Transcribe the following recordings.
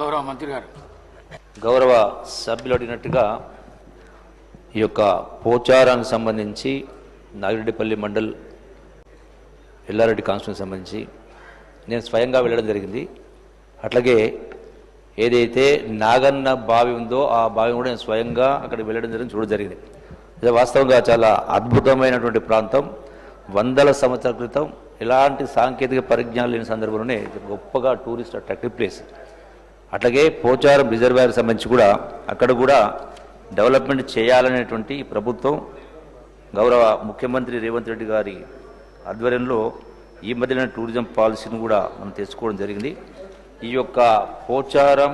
గౌరవ మంత్రి గారు. గౌరవ సభ్యులు అడిగినట్టుగా ఈ యొక్క పోచారానికి సంబంధించి నాగిరెడ్డిపల్లి మండల్ ఎల్లారెడ్డి కాన్స్టిట్యూన్సీ సంబంధించి నేను స్వయంగా వెళ్ళడం జరిగింది. అట్లాగే ఏదైతే నాగన్న బావి ఉందో ఆ బావి కూడా నేను స్వయంగా అక్కడ వెళ్ళడం జరిగింది చూడడం జరిగింది. ఇది వాస్తవంగా చాలా అద్భుతమైనటువంటి ప్రాంతం. వందల సంవత్సరాల క్రితం ఎలాంటి సాంకేతిక పరిజ్ఞానం లేని సందర్భంలోనే ఇది గొప్పగా టూరిస్ట్ అట్రాక్టివ్ ప్లేస్. అట్లాగే పోచారం రిజర్వాయర్ సంబంధించి కూడా అక్కడ కూడా డెవలప్మెంట్ చేయాలనేటువంటి ప్రభుత్వం గౌరవ ముఖ్యమంత్రి రేవంత్ రెడ్డి గారి ఆధ్వర్యంలో ఈ మధ్యన టూరిజం పాలసీని కూడా మనం తెచ్చుకోవడం జరిగింది. ఈ యొక్క పోచారం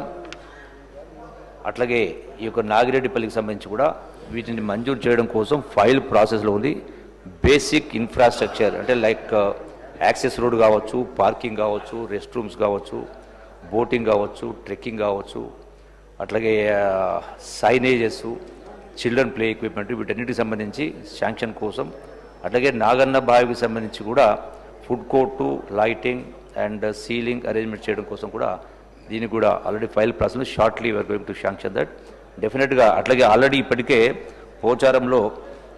అట్లాగే ఈ యొక్క నాగిరెడ్డిపల్లికి సంబంధించి కూడా వీటిని మంజూరు చేయడం కోసం ఫైల్ ప్రాసెస్లో ఉంది. బేసిక్ ఇన్ఫ్రాస్ట్రక్చర్ అంటే లైక్ యాక్సెస్ రోడ్ కావచ్చు పార్కింగ్ కావచ్చు రెస్ట్ రూమ్స్ కావచ్చు బోటింగ్ కావచ్చు ట్రెక్కింగ్ కావచ్చు అట్లాగే సైనేజెస్ చిల్డ్రన్ ప్లే ఎక్విప్మెంట్ వీటన్నిటికి సంబంధించి శాంక్షన్ కోసం అట్లాగే నాగన్న బావికి సంబంధించి కూడా food court lighting and ceiling arrangement చేయడం కోసం కూడా దీనికి కూడా already file process shortly we're going to sanction that. డెఫినెట్గా అట్లాగే ఆల్రెడీ ఇప్పటికే పోచారంలో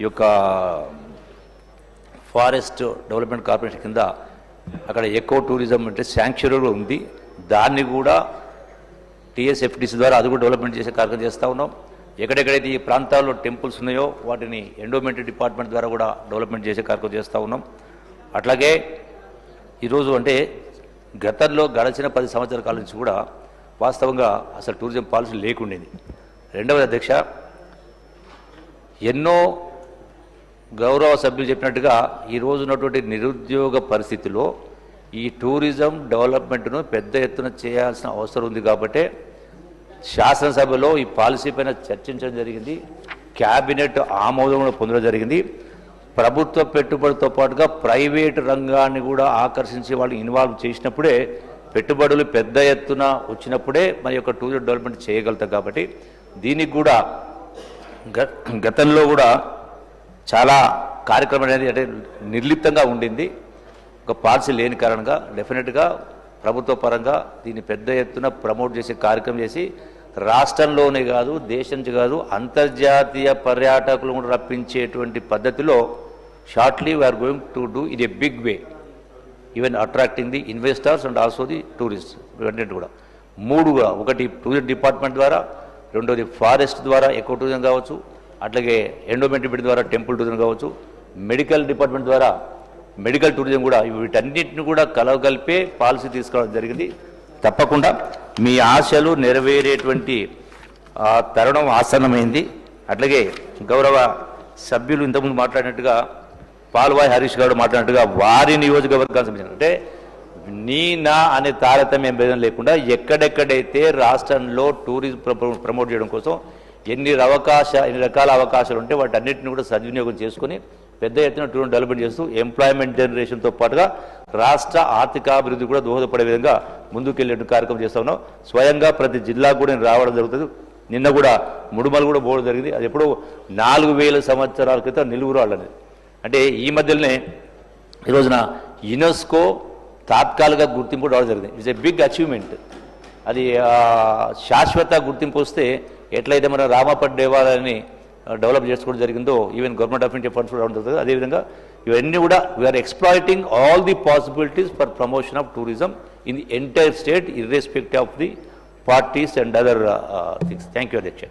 ఈ యొక్క ఫారెస్ట్ డెవలప్మెంట్ కార్పొరేషన్ కింద అక్కడ ఎకో టూరిజం అంటే శాంక్చురీ ఉంది. దాన్ని కూడా టీఎస్ఎఫ్టీసీ ద్వారా అది కూడా డెవలప్మెంట్ చేసే కార్యక్రమం చేస్తూ ఉన్నాం. ఎక్కడెక్కడైతే ఈ ప్రాంతాల్లో టెంపుల్స్ ఉన్నాయో వాటిని ఎండోమెంట్ డిపార్ట్మెంట్ ద్వారా కూడా డెవలప్మెంట్ చేసే కార్యక్రమం చేస్తూ ఉన్నాం. అట్లాగే ఈరోజు అంటే గతంలో గడిచిన పది సంవత్సరాల కాలం నుంచి కూడా వాస్తవంగా అసలు టూరిజం పాలసీ లేకుండేది. రెండవది అధ్యక్ష ఎన్నో గౌరవ సభ్యులు చెప్పినట్టుగా ఈ ఉన్నటువంటి నిరుద్యోగ పరిస్థితిలో ఈ టూరిజం డెవలప్మెంట్ను పెద్ద ఎత్తున చేయాల్సిన అవసరం ఉంది కాబట్టి శాసనసభలో ఈ పాలసీ పైన చర్చించడం జరిగింది. క్యాబినెట్ ఆమోదం కూడా పొందడం జరిగింది. ప్రభుత్వ పెట్టుబడితో పాటుగా ప్రైవేటు రంగాన్ని కూడా ఆకర్షించి వాళ్ళు ఇన్వాల్వ్ చేసినప్పుడే పెట్టుబడులు పెద్ద ఎత్తున వచ్చినప్పుడే మన యొక్క టూరిజం డెవలప్మెంట్ చేయగలుగుతాం కాబట్టి దీనికి కూడా గ- గతంలో కూడా చాలా కార్యక్రమం అనేది అంటే నిర్లిప్తంగా ఉండింది. ఒక పాలసీ లేని కారణంగా డెఫినెట్గా ప్రభుత్వ పరంగా దీన్ని పెద్ద ఎత్తున ప్రమోట్ చేసే కార్యక్రమం చేసి రాష్ట్రంలోనే కాదు దేశం నుంచి కాదు అంతర్జాతీయ పర్యాటకులు కూడా రప్పించేటువంటి పద్ధతిలో shortly we're going to do in a big way even attracting the investors and also the tourist ఇవన్నీ కూడా. మూడుగా ఒకటి టూరిజం డిపార్ట్మెంట్ ద్వారా రెండోది ఫారెస్ట్ ద్వారా ఎకో టూరిజం కావచ్చు అట్లాగే ఎండోమెంట్ ద్వారా టెంపుల్ టూరిజం కావచ్చు మెడికల్ డిపార్ట్మెంట్ ద్వారా మెడికల్ టూరిజం కూడా వీటన్నిటిని కూడా కలవగలిపే పాలసీ తీసుకోవడం జరిగింది. తప్పకుండా మీ ఆశలు నెరవేరేటువంటి తరుణం ఆసన్నమైంది. అట్లాగే గౌరవ సభ్యులు ఇంతకుముందు మాట్లాడినట్టుగా పాల్వాయి హరీష్ గారు మాట్లాడినట్టుగా వారి నియోజకవర్గానికి సంబంధించిన అంటే నీ నా అనే తారతమ్యం భేదం లేకుండా ఎక్కడెక్కడైతే రాష్ట్రంలో టూరిజం ప్ర- ప్రమోట్ చేయడం కోసం ఎన్ని అవకాశ ఎన్ని రకాల అవకాశాలు ఉంటే వాటి అన్నింటిని కూడా సద్వినియోగం చేసుకొని పెద్ద ఎత్తున టూరిజం డెవలప్మెంట్ చేస్తూ ఎంప్లాయ్మెంట్ జనరేషన్తో పాటుగా రాష్ట్ర ఆర్థికాభివృద్ధి కూడా దోహదపడే విధంగా ముందుకెళ్ళే కార్యక్రమం చేస్తా ఉన్నాం. స్వయంగా ప్రతి జిల్లాకు కూడా నేను రావడం జరుగుతుంది. నిన్న కూడా ముడుమలు కూడా పోవడం జరిగింది. అది ఎప్పుడో నాలుగు వేల సంవత్సరాల క్రితం నిలువురు అంటే ఈ మధ్యలోనే ఈ రోజున యునెస్కో తాత్కాలిక గుర్తింపు కూడా రావడం జరిగింది. ఇట్స్ ఎ బిగ్ అచీవ్మెంట్ అది శాశ్వత గుర్తింపు వస్తే ఎట్లయితే మన రామపట్ దేవాలయాన్ని డెవలప్ చేసుకోవడం జరిగిందో even government of India funds కూడా రావడం జరుగుతుంది. అదేవిధంగా ఇవన్నీ కూడా we're exploiting all the possibilities for promotion of tourism in the entire state irrespect of the parties and other things thank you అధ్యక్ష